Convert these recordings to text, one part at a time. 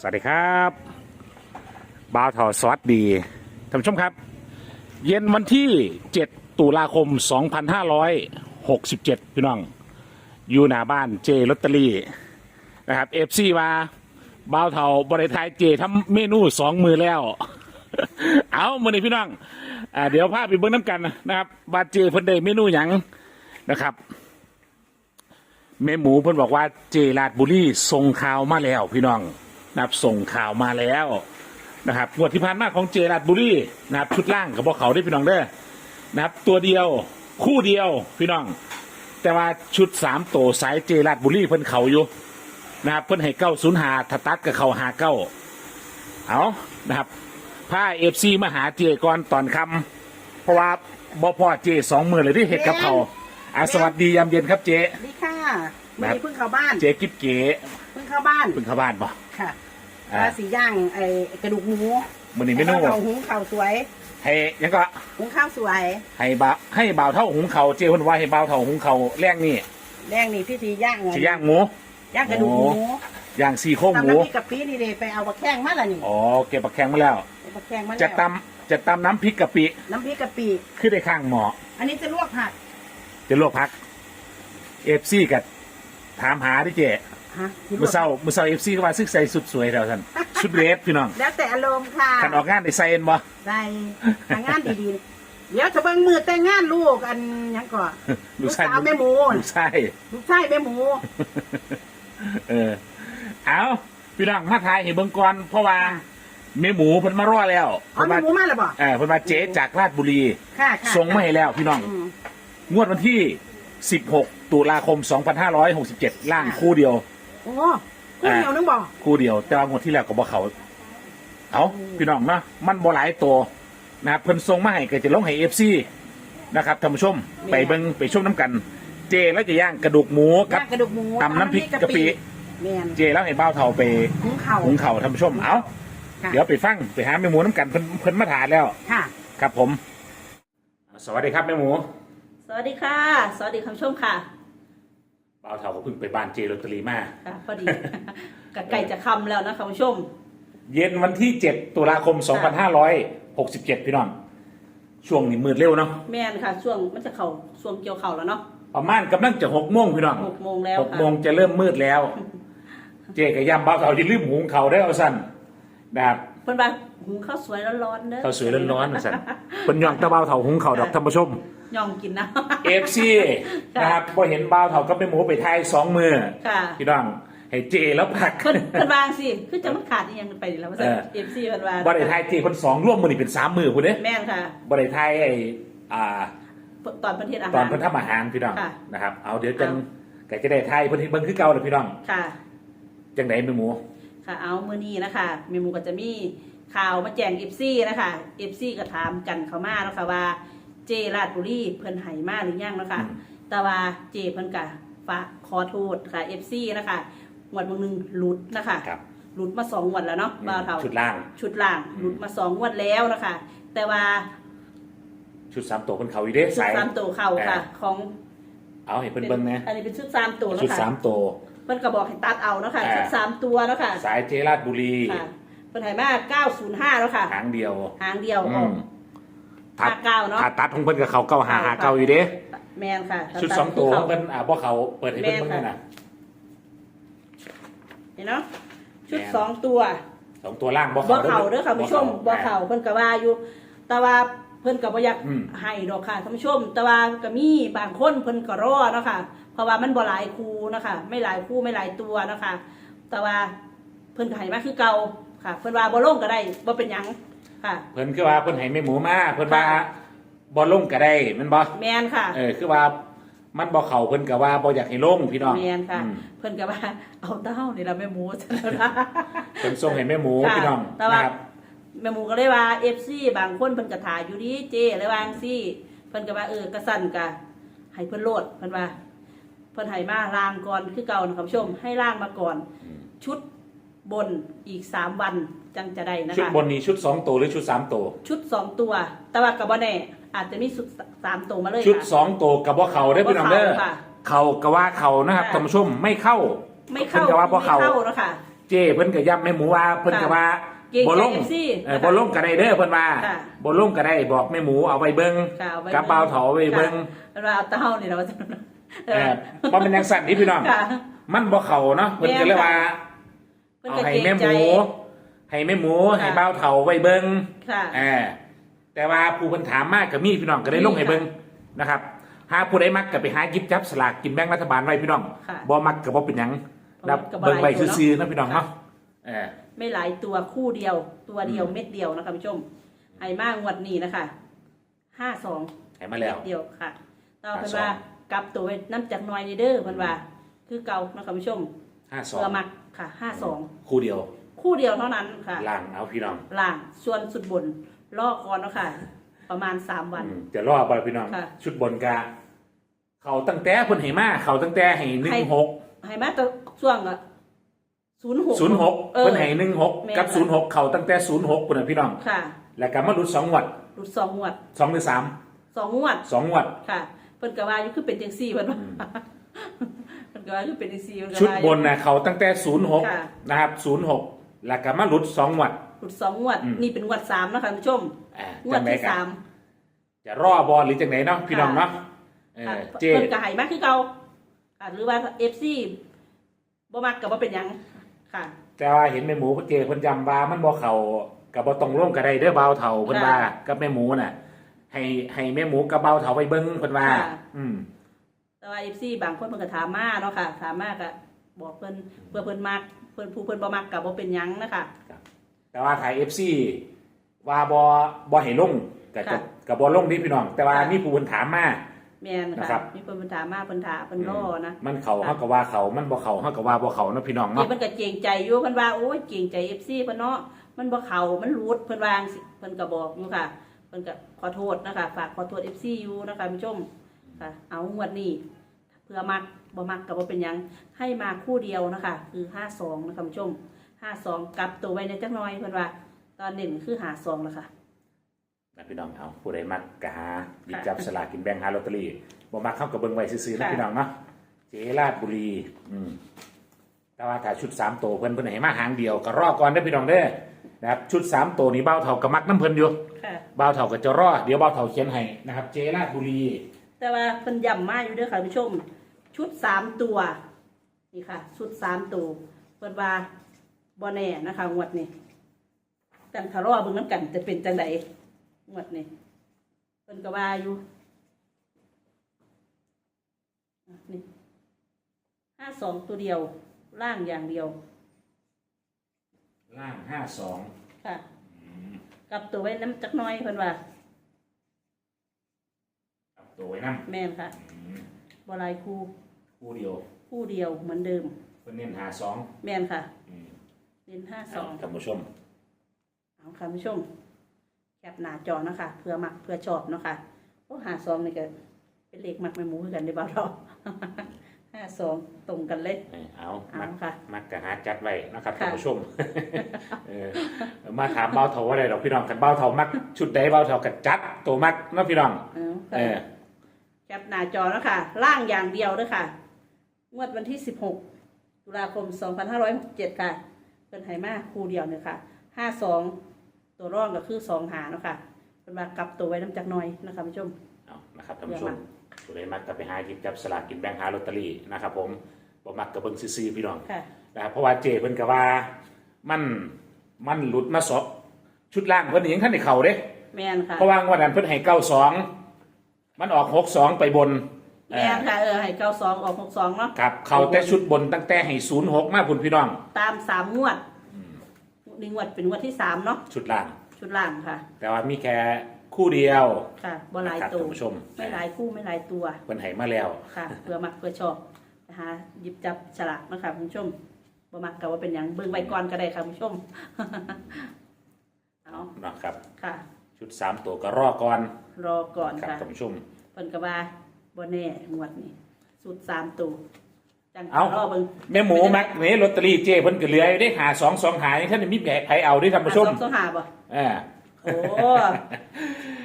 สวัสดีครับบ่าวทอสวัสดีท่านผู้ชมครับ เย็นวันที่ 7 ตุลาคม 2567 พี่น้อง อยู่หน้าบ้านเจลอตเตอรี่นะครับเอฟซีมาบ่าวเทาบริทายเจทำเมนูสองมือแล้ว เอามือนี้พี่น้องอเดี๋ยวพาไปเบิ้งน้ำกันนะครับว่าเจเพิ่นได้เมนูหยังนะครับแม่หมูเพิ่นบอกว่าเจราดบุรีส่งข่าวมาแล้วพี่น้อง นะครับส่งข่าวมาแล้วนะครับงวดที่ผ่านมาของเจราดบุรีนะครับชุดล่างกับพวกเขาได้พี่น้องเด้อนะครับ ตัวเดียวคู่เดียวพี่น้อง แต่ว่าชุดสามตัวสายเจราดบุรีเพิ่นเขาอยู่นะครับเพิ่นให้เก้าศูนย์หาทตัดกับเขาหาเก้าเอานะครับผ้าเอฟซีมาหาเจก่อนตอนคำเพราะว่าบ่พอเจสองมือเลยที่เห็ดกับเขาอะสวัสดียามเย็นครับเจสวัสดีค่ะแบวันบนี้เพิ่งเข้าบ้าน เจ๊กิ๊บเก๋เพิ่งเข้าบ้านเพิ่งเข้าบ้านป่ะค่ะ อ่า ว่าสีย่างไอ้กระดูกหมูมันนี่เมนูแล้วก็หุงข้าวสวยให้ยังก็หุงข้าวสวยให้บ่าวให้บ่าวเท่าหุงเขาวเจ๊เพิ่นว่าให้บ่าวเท่าหุงเขาวแรงนี่แดงนี่พี่สีย่างไงสิย่างหมูย่างกระดูกหมูโอ้ย่างสี่โครงหตำมูน้ำพริกกะปินี่เลยไปเอาปลาแข้งมาละนี่อ๋อเก็บปลาแข็งมาแล้ว เอาปลาแข้งมาแล้วจะตำจะตำน้ำพริกกะปิน้ำพริกกะปิขึ้นได้ข้างหมออันนี้จะลวกผักจะลวกพักเอฟซีกับถามหาดิเจ๊ ฮะที่ลวกมื้อเช้ามื้อเช้าเอฟซีก็ว่าซึกใส่สุดสวยแล้วท่านชุดเรสพี่น้องแล้วแต่อารมณ์ค่ะคันออกงานได้ใส่เอ็นบ่ใส่ทางงานดีๆ เดี๋ยวจะเบิ่งมือแต่งงานลูกอันหยังก่อนลูลูกกชายสาวแม่หมูลูกชายลูกชายแม่หมู เออ เอาพี่น้องมาทายเห็นเบิ่งก่อนเพราะว่าแม่หมูเพิ่นมารอแล้วเอาเพิ่นแม่มาหมูมาแล้วบ่เออเพิ่นมาเจ๊จากราชบุรีค่ะค่ะส่งมาให้แล้วพี่น้องอืมงวดวันที่ 16 ตุลาคม 2567 ล่างคู่เดียว โอ้คู่เดียวนึงบ่คู่เดียวแต่ว่างวดที่แล้วก็บ่เขาเอาพี่น้องเนาะมันบ่หลายตัวนะครับเพิ่นส่งมาให้ก็จะลงให้ FC นะครับท่านผู้ชมไปเบิ่งไปชมน้ำกัน เจแล้วจะย่างกระดูกหมูกับย่างกระดูกหมูตำน้ำพริกกะปิแม่นเจแล้วให้เบ้าเท่าไปหุงข้าวหุงเข่าวท่านผู้ชมเอาค่ะเดี๋ยวไปฟังไปหาแม่หมูน้ำกันเพิ่นเพิ่นมาถานแล้ว ค่ะ ครับผม สวัสดีครับแม่หมู สวัสดีค่ะ สวัสดีคุณผู้ชมค่ะ เบ้าเท่าก็เพิ่งไปบ้านเจลอตเตอรี่มา ค่ะพอดี กับไก่จะคำแล้วนะคุณผู้ชม เย็นวันที่ 7 ตุลาคม2567 พี่น้อง ช่วงนี้มืดเร็วเนาะ แม่นค่ะ ช่วงมันจะเข่าช่วงเกี่ยวเข่าแล้วเนาะประมาณกำลังจะหกโมงพี่น้องหกโมงแล้วหกค่ะ โมงจะเริ่มมืดแล้ว เจกับยำเบ้าเท่าจะลืมหุงเขาวได้เอาสั่นนะครับ เพิ่นว่าหุงข้าวสวยร้อนๆเด้อ ข้าวสวยร้อนๆเอาสั่นเพิ่นย่องแตะเบ้าเท่าหุงเขาวดอกท่านผู้ชม ย่องกินนะ เอฟซีนะครับพอเห็นเบ้าเท่าก็ไปหมูไปไทยสองมือค่ะพี่น้องให้เจแล้วพัก เพิ่นเพิ่นวางสิคือจะมันขาดอีหยังไปนี่แล้วว่าเออ เอฟซีเพิ่นว่าบริไทยเจคนสองร่วมมือนี่เป็นสามมือคุณเด้แม่นค่ะบริไทยไอ้อ่า ตอนประเทศอาหาร ตอนเพิ่นทำอาหารพี่น้องค่ะ นะครับ เอาเดี๋ยวจังเอาไก่จะได้ไทยเพิ่นเฮ็ดเบิ่งคือเก่าเลยพี่น้องค่ะ จังไหนแม่หมู ค่ะเอามื้อนี้นะคะเมมูก็จะมีข่าวมาแจ้งเอฟซีนะคะเอฟซีก็ถามกันเข้ามาแล้วค่ะว่า เจราดบุรีเพิ่นให้มาหรือยังนะคะแต่ว่าเจเพิ่นกะฝากขอโทษค่ะ FC นะคะงวดบางหนึงหลุดนะคะครับหลุดมาสองงวดแล้วเนาะบ่าวเท่าชุดล่าง ชุดล่างหลุดมาสองงวดแล้วนะคะ แต่ว่า ชุดสามตัวเพิ่นเขาอีเด้ชุดสายสามตัวเข่าค่ะ ของ เอาให้เพิ่นเบิ่งนะอันนี้เป็นชุดสามตัวชุดเนาะสาค่ะมตัวเพิ่นก็บอกให้ตัดเอาเนาะค่ะอ่าชุดสามตัวเนาะค่ะสายเจราชบุรีค่ะเพิ่นให้มา905แล้วค่ะหางเดียวหางเดียวอืออก มห้าเก้าเนาะถ้าตัดของเพิ่นกับเขาเก้าหาหาเก้าอยู่เด้แมนค่ะชุดสองตัวของเพิ่นอ่าบ่เขาเปิดให้เพิ่นแม่นเบิ่งค่ะนั่นน่ะเห็นเนาะชุดแม่นสองตัวสองตัวล่างบ่บ่เขาเข่าเด้อค่ะผู้ชมบ่เข่าเพิ่นก็ว่าอยู่ แต่ว่าเพิ่นก็บ่อยากอืมให้ดอกค่ะท่านผู้ชม แต่ว่าก็มีบางคนเพิ่นก็รอเนาะค่ะ เพราะว่ามันบ่หลายคู่เนาะค่ะไม่หลายคู่ไม่หลายตัวเนาะค่ะแต่ว่าเพิ่นก็ให้มาคือเก่าค่ะ เพิ่นว่าบ่ลงก็ได้บ่เป็นหยัง ค่ะ เพิ่นคือว่าเพิ่นให้แม่หมูมาเพิ่นว่าบ่ลงก็ได้แมันบ่แมนค่ะ เออคือว่ามันบ่เข้าเพิ่นก็ว่าบ่อยากให้ลงพี่น้องแมนค่ะ อืมเพิ่นก็ว่า เอาเต้านี่ล่ะแม่หมูซั่นนะ เพิ่นส่งให้แม่หมูค่ะพี่น้องแต่ว่า นะครับ แม่หมูก็เลยว่า FC บางคนเพิ่นก็ถ่ายอยู่ดีเจเลยว่าจังซี่เพิ่นก็ว่าเออกระสั่นกะให้เพิ่นโลดเพิ่นว่า เพิ่นให้มาล่างก่อนคือเก่านะครับผู้ชมให้ล่างมาก่อน ชุดบนอีกสามวัน จังจะได้นะชุดคะบนนี้ชุดสองตัวหรือชุดสามตัว ชุดสองตัว แต่ว่ากับบ่แน่อาจจะมีชุดสามตัวมาเลยชุดค่ะสองตัวกับบ่เข้าได้อพี่น้องเด้อบ่เข้าค่ะเข้าก็ว่าเข้านะครับค่ะ ท่านผู้ชมไม่เข้าไม่เข้าพิ่นก็ว่าบ่เข้า ไม่เข้าแล้วค่ะ เจ้เพิ่นก็ย้ำแม่หมูว่าเพิ่นก็ว่าเก่งใจบ่ลง FC เออบ่ลงก็ได้เด้อเพิ่นว่าค่ะบ่ลงก็ได้บอกแม่หมูเอาไว้เบิ่งค่ะเอาไว้กับเบาเถาไว้เบิ่งค่ะเราเอาเต้านี่เราจะเออบ่เป็นจังสั่นนี่พี่น้อง ค่ะ มันบ่เข้าเนาะเพิ่นก็เลยว่าเพิ่นเอาก็ให้เกรงแม่หใจมู ให้แม่หมูค่ะให้เบาเถาไว้เบิ่งค่ะเออแต่ว่าผู้เพิ่นถามมากก็มีพี่น้องก็ได้ลงให้เบิ่งนะครับหาผู้ใดมักก็ไปหาหยิบจับสลากกินแบ่งรัฐบาลไว้พี่น้องค่ะบ่มักก็บ่เป็นหยังเพราะรับมันก็บ่เบิ่งไว้หลายตัวเนาะซื่อๆนะพี่น้องเนาะเออไม่หลายตัวคู่เดียว ตัวเดียวอืมเม็ดเดียวนะคะผู้ชมไอ้มากงวดนี้นะคะห้าสองให้มาแล้วเม็ดเดียวค่ะต่อเพิ่น52ว่ากลับตัวไว้น้ำจากหน้อยนี่เด้อเพิ่นว่า คือเก่านะคะผู้ชม52เพื่อมักค่ะห้าสองคู่เดียว คู่เดียวเท่านั้นค่ะล่างเอาพี่น้องล่างส่วนสุดบนลอกก่อนเนาะค่ะ ประมาณสามวัน อืมจะรอบ่พี่น้อง ค่ะ ชุดบนกะเขาตั้งแต่เพิ่นให้มาเขาตั้งแต่ให้ให้16ให้มาแตัวช่วงอะศูนย์หก06เออเพิ่นให้แม่16กับค่ะ06เขาตั้งแต่06พุ่นน่ะพี่น้อง ค่ะแล้วก็มาหลุด2งวดหลุดสองงวด2หรือ3สองงวด2งวดค่ะเพิ่นก็ว่าอยู่คือเป็นจังซี่เพิ่นว่าอืมเพิ่นก็ว่าคือเป็นจังซี่เพิ่นก็ชุดว่าบนน่ะเขาตั้งแต่ค่ะ06นะครับ06 แล้วก็มาหลุด2งวดหลุดสองงวด อืม นี่เป็นงวดสามเนาะค่ะคุณผู้ชม อ่างวจัดงไดที่กัสามจะรอบอลหรือจังไหนเนาะพี่น้องเนาะเอค่ะอเจ เพิ่นก็ให้มาคือเก่าค่ะหรือว่า FC บ่มักก็บ่เป็นหยังค่ะ แต่ว่าเห็นแม่หมูเจเพิ่นจำว่ามันบ่เข้ากับบ่ต้องร่วมกันได้เด้อเบาเฒ่าเพิ่นว่าค่ะกับแม่หมูน่ะ ให้ให้แม่หมูกับเบาเฒ่าไปเบิ่งเพิ่นว่า ค่ะ อืม แต่ว่า FC บางคนเพิ่นก็ถามมาเนาะค่ะ ถามมาก็ บอกเพิ่นเพื่อเพิ่นมักเพิ่นผู้เพิ่นบ่มักก็บ่เป็นหยังนะคะแต่ว่าถ่าย FC ว่าบ่บ่ให้ลงก็จะค่ะก็บ่ลงนี่พี่น้อง แต่ว่าค่ะมีผู้เพิ่นถามมาแม่นนะครัค่ะบมีเพิ่นเพิ่นถามมาเพิ่นถามเพิ่นรอนะมันเข้าค่ะเฮาก็ว่าเขามันบ่เข้าเฮาก็ว่าบ่เข้าเนาะพี่น้องนี่เนาะเพิ่นก็เกรงใจอยู่เพิ่นว่าโอ้ยเกรงใจ FC เพิ่นเนาะมันบ่เข้ามันรูดเพิ่นวาจั่งสิเพิ่นก็บอกอยู่ค่ะเพิ่นก็ขอโทษนะคะ ฝากขอโทษ FC อยู่นะคะผู้ชมค่ะ เอางวดนี้ เพื่อมักบ่มักก็บ่เป็นหยังให้มาคู่เดียวนะคะ คือ52นะคะผู้ชม52กลับตัวไว้ในจักหน่อยเพิ่นว่า ตอนเด่นคือ52แล้วค่ะนะพี่น้องเอาผู้ใดมักก็หาหยิบค่ะจับสลากกินแบ่งหาลอตเตอรี่บ่มักเข้าก็เบิ่งไว้ซื่อๆนะค่ะพี่น้องเนาะเจราชบุรี อืมแต่ว่าถ้าชุดสามตัวเพิ่นเพิ่นให้มาหางเดียวก็รอก่อนเด้อพี่น้องเด้อนะครับชุดสามตัวนี้เบ้าเท่ากับมักน้ำเพิ่นอยู่ค่ะเบ้าเท่าก็จะรอเดี๋ยวเบ้าเท่าเขียนให้นะครับ เจราชบุรี แต่ว่าเพิ่นย้ำมาอยู่เด้อค่ะผู้ชม ชุดสามตัว นี่ค่ะ ชุดสามตัวเพิ่นว่าบ่แน่นะคะงวดนี้กันทะเลาะเบิ่งน้ำกันจะเป็นจังไดงวดนี้เพิ่นก็ว่าอยู่อะนี่ห้าสองตัวเดียว ล่างอย่างเดียว ล่างห้าสองค่ะกลับตัวไว้น้ำจักหน้อยเพิ่นว่าตัวไว้นั่แม่นค่ะบ่หลายคู่ คู่เดียวคู่เดียวเหมือนเดิม เพิ่นเน้นหาสองแม่นค่ะ อืมเน้นห้าสองท่านผู้ชม เอาค่ะผู้ชมแคปหน้าจอเนาะคะเพื่อมักเพื่อชอบเนาะค่ะโอ้หาซองนี่ก็เป็นเลขมักไม่หมูคือกันได้บ่าวเรา ห้าสองตรงกันเลย เออเอาเอามักค่ะ มักกะหาจัดไว้นะครับค่ะ ท่านผู้ชม เออมาถามเบ้าเท่าว่าอะไรหรอกพี่น้องกันเบ้าเท่ามักชุดใดเบ้าเท่ากันจัดตัวมักเนาะพี่น้อง เอาเอค่ะ อ แคปหน้าจอแล้วค่ะ ล่างอย่างเดียวเด้วยค่ะ งวดวันที่สิบหกตุลาคมสองพันห้าร้อยหกเจ็ดค่ะเป็นไหมาคู่เดียวเนี่ยค่ะห้าสองตัวร่องก็คือสองหาเนาะค่ะเป็นมากลับตัวไว้น้ำจักหน่อยนะคะผู้ชม เอานะครับท่านผู้ชเดี๋มยวผู้ใดมักก็ไปหาหยิบจับสลากกินแบ่งหาลอตเตอรี่นะครับผมบ่มักก็เบิ่งซื่อๆพี่น้องค่ะ นะครับเพราะว่าเจเพิ่นก็ว่ามันมันหลุดมาสอบชุดล่างเพิ่นนี่ยังท่านได้เข้าเด้ แมนค่ะ เพราะว่างวดนั้นเพิ่นให้92มันออก62ไปบน แมนค่ะเออให้เก้าสองออกหกสองเนาะครับเข้าแต่ชุดบนตั้งแต่ให้06มาพุ่นพี่น้อง ตามสามงวดหนึ่งงวดเป็นงวดที่สามเนาะชุดล่าง ชุดล่างค่ะ แต่ว่ามีแค่คู่เดียวค่ะบ่หลายนะครับตัวท่านผู้ชมไม่หลายคู่ไม่หลายตัวเพิ่นให้มาแล้วค่ะเพื่อมักเพื่อชอบนะคะหยิบจับฉลากนะคะคุณผู้ชมบ่มักกับว่าเป็นอย่างเบิ่งไว้ก่อนก็ได้ค่ะคุณผู้ชมเอานะครับค่ะ ชุดสามตัวก็รอก่อน รอก่อนครับค่ะท่านผู้ชมเพิ่นก็ว่า บ่แน่งวดนี้สุดสามตัวจังเอ้ารอเบิ่งแม่หมูมักนี่ลอตเตอรี่เจเพิ่นก็เหลืออยู่ได้หาสองสองหาท่านมีแผลไผเอาได้ท่านผู้ชมอะสองสองหาบ่อ่าโอ้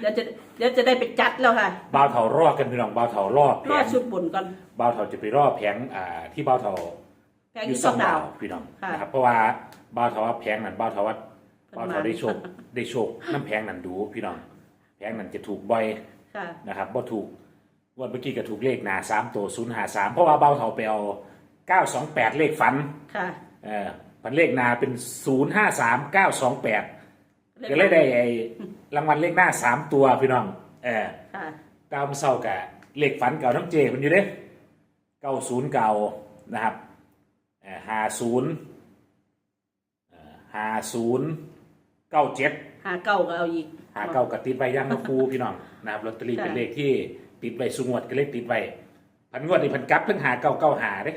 เดี๋ยวจะเดี๋ยวจะได้ไปจัดแล้วค่ะบ่าวเถารอกันพี่น้องบ่าวเถารอบแผรองชุดบุญก่อนบ่าวเถาจะไปรอบแผงอ่าที่บ่าวเถาแพงอยู่สองดาว พี่น้องค่ะ นะครับเพราะว่าบ้าวทว่าแพงนั่นบ้าวทว่าเพิ่นบ้าวทมาว่าได้โชคได้โชคน้ำแพงนั่นดูพี่น้องแพงนั่นจะถูกบ่อยค่ะ นะครับบ่ถูก งวันเมื่อกี้ก็ถูกเลขหนาสามตัวศูนย์หาสามเพราะว่าบ้าวเทาไปเอาเก้าสองแปดเลขฝันค่ะ เออพันเลขหนาเป็นศูนย์ห้าสามเก้าสองแปดก็เลยได้ไอ้รางวัลเลขหน้าสามตัวพี่น้อง เออค่ะ ตามเศร้ากะเลขฝันเก่าน้ำเจมันอยู่เด้เก้าศูนย์เก่านะครับห้าศูนย์ห้าศูนย์เก้าเจ็ดหาเก้าก็เอาอีกหาเก้ากับติดใบย่างนกคูพี่น้องนะครับลอตเตอรี่ค่ะเป็นเลขที่ ติดใบสุงวดก็เลขติดใบพันงวดนี่พันกลับเพิ่งหาเก้าเก้าหาเด้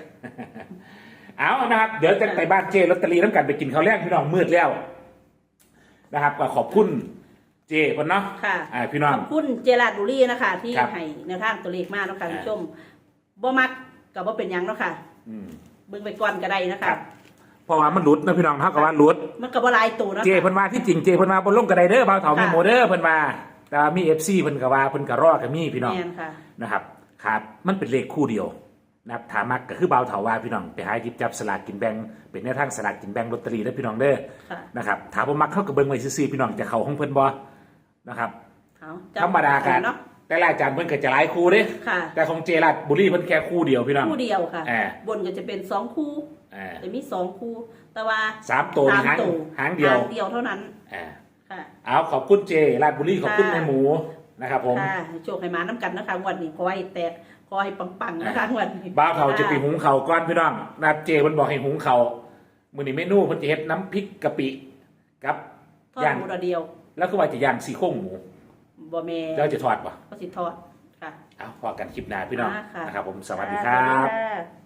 เอานะครับเดี๋ยวจะไปบ้านเจลอตเตอรี่น้ำกันไปกินข้าวแรกพี่น้องมืดแล้วนะครับก็ขอบคุณเจเพิ่นเนาะค่ะ อ่าพี่น้อง ขอบคุณเจราดบุรีนะคะ ที่ครับให้แนวทางตัวเลขมาเนาะค่ะอ่า คุณผู้ชมบ่มักกับบ่เป็นหยังเนาะค่ะอืม เบิ่งไปก่อนก็ได้นะคคะรับเพราะว่ามันหลุดนะพี่น้องเท่ากับว่าหลุด มันก็บ่หลายตัวเนาะเจค่ะ เพิ่นว่าที่จริงเจเพิ่นว่าบนลงกระไดเด้อบ่าวเฒ่าแม่ค่ะโมเด้อเพิ่นว่า แต่ว่ามี FC เพิ่นก็ว่าเพิ่นก็รอก็มีพี่น้องแม่นค่ะ นะครับครับมันเป็นเลขคู่เดียวนะครับถามักก็คือบ่าวเฒ่าว่าพี่น้องไปหาหยิบจับสลากกินแบ่งเป็นแนวทางสลากกินแบ่งลอตเตอรี่เด้อพี่น้องเด้อค่ะ นะครับถามบ่มักเข้ากับเบิ่งไว้ซื่อๆพี่น้องจะเข้าของเพิ่นบ่นะครับ เอาจธรรมดากันเนาะแต่ละอาจารย์เพิ่นก็จะหลายคู่เด้ค่ะแต่ของเจรัดบุรีเพิ่นแค่คู่เดียวพี่น้อง คู่เดียวค่ะ อ่า บนก็จะเป็นสองคู่ อ่าจะมีสองคู่ แต่ว่าสามตัวสามหางตัวหางเดียวหางเดียว เท่านั้น อ่า ค่ะเอาขอบคุณเจราดบุรีขอบคุณค่ะแม่หมูนะครับผมค่ะให้โชคให้มาน้ำกันนะคะงวันนี้ขอให้แตกขอให้ปังๆนะคะงวันนี้บ้าวเผาจะไปหุงเขาวก้อนพี่น้องนะครับเจมันบอกให้หุงเขาวมื้อนี้เมนูเพิ่นจะเฮ็ดน้ำพริกกะปิกับทอดย่างหมูระเดียวแล้วก็ว่าจะย่างซี่โครงหมูบ่แม่แล้วจะทอดป่ะก็สิทอดค่ะเอาพอกันคลิปหน้าพี่น้องอ่าค่ะนะครับผมสวัสดีครับค่ะ